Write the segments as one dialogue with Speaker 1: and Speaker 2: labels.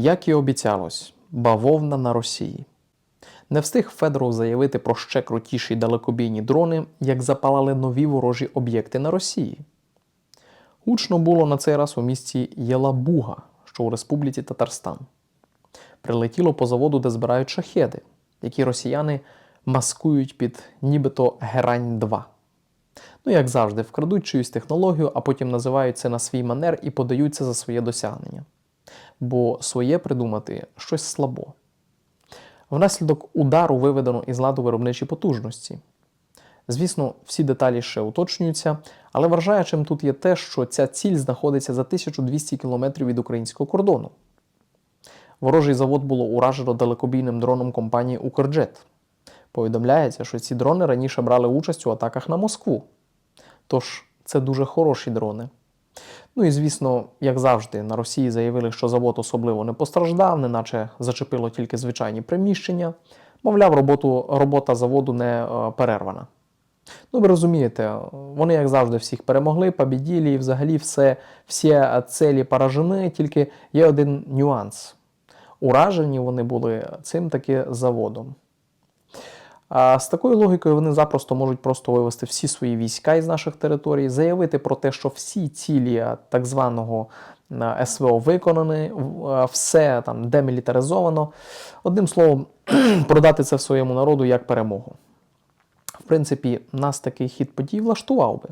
Speaker 1: Як і обіцялось, бавовна на Росії. Не встиг Федоров заявити про ще крутіші далекобійні дрони, як запалали нові ворожі об'єкти на Росії. Гучно було на цей раз у місті Єлабуга, що у Республіці Татарстан. Прилетіло по заводу, де збирають шахеди, які росіяни маскують під нібито Герань 2. Ну, як завжди, вкрадуть чиюсь технологію, а потім називають це на свій манер і подаються за своє досягнення. Бо своє придумати щось слабо. Внаслідок удару виведено із ладу виробничі потужності. Звісно, всі деталі ще уточнюються, але вражаючим тут є те, що ця ціль знаходиться за 1200 кілометрів від українського кордону. Ворожий завод було уражено далекобійним дроном компанії Укрджет. Повідомляється, що ці дрони раніше брали участь у атаках на Москву. Тож це дуже хороші дрони. Ну і звісно, як завжди, на Росії заявили, що завод особливо не постраждав, неначе зачепило тільки звичайні приміщення. Мовляв, роботу, робота заводу не е, перервана. Ну, ви розумієте, вони, як завжди, всіх перемогли, побіділі, і взагалі все, всі целі поражені, тільки є один нюанс. Уражені вони були цим таки заводом. З такою логікою вони запросто можуть просто вивести всі свої війська із наших територій, заявити про те, що всі цілі так званого СВО виконані, все там демілітаризовано. Одним словом, продати це своєму народу як перемогу. В принципі, нас такий хід подій влаштував би.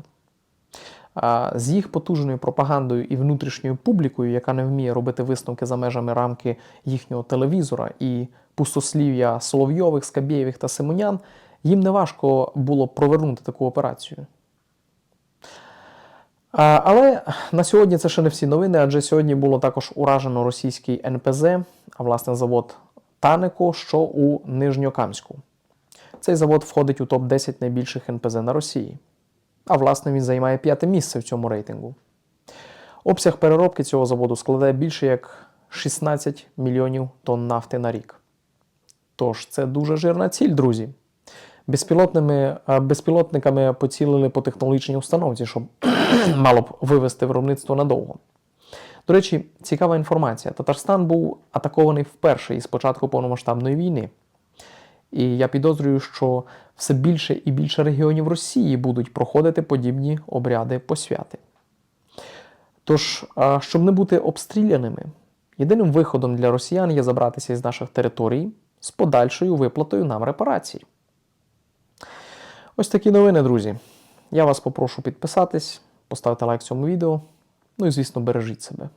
Speaker 1: З їх потужною пропагандою і внутрішньою публікою, яка не вміє робити висновки за межами рамки їхнього телевізора і пустослів'я Соловйових, Скабєєвих та Симонян, їм не важко було провернути таку операцію. Але на сьогодні це ще не всі новини, адже сьогодні було також уражено російський НПЗ, а власне завод Танеко, що у Нижньокамську. Цей завод входить у топ-10 найбільших НПЗ на Росії. А власне він займає п'яте місце в цьому рейтингу. Обсяг переробки цього заводу складає більше як 16 мільйонів тонн нафти на рік. Тож це дуже жирна ціль, друзі. Безпілотними, безпілотниками поцілили по технологічній установці, щоб мало б вивести виробництво надовго. До речі, цікава інформація. Татарстан був атакований вперше із початку повномасштабної війни. І я підозрюю, що все більше і більше регіонів Росії будуть проходити подібні обряди посвяти. Тож, щоб не бути обстріляними, єдиним виходом для росіян є забратися із наших територій з подальшою виплатою нам репарацій. Ось такі новини, друзі. Я вас попрошу підписатись, поставити лайк цьому відео. Ну і, звісно, бережіть себе.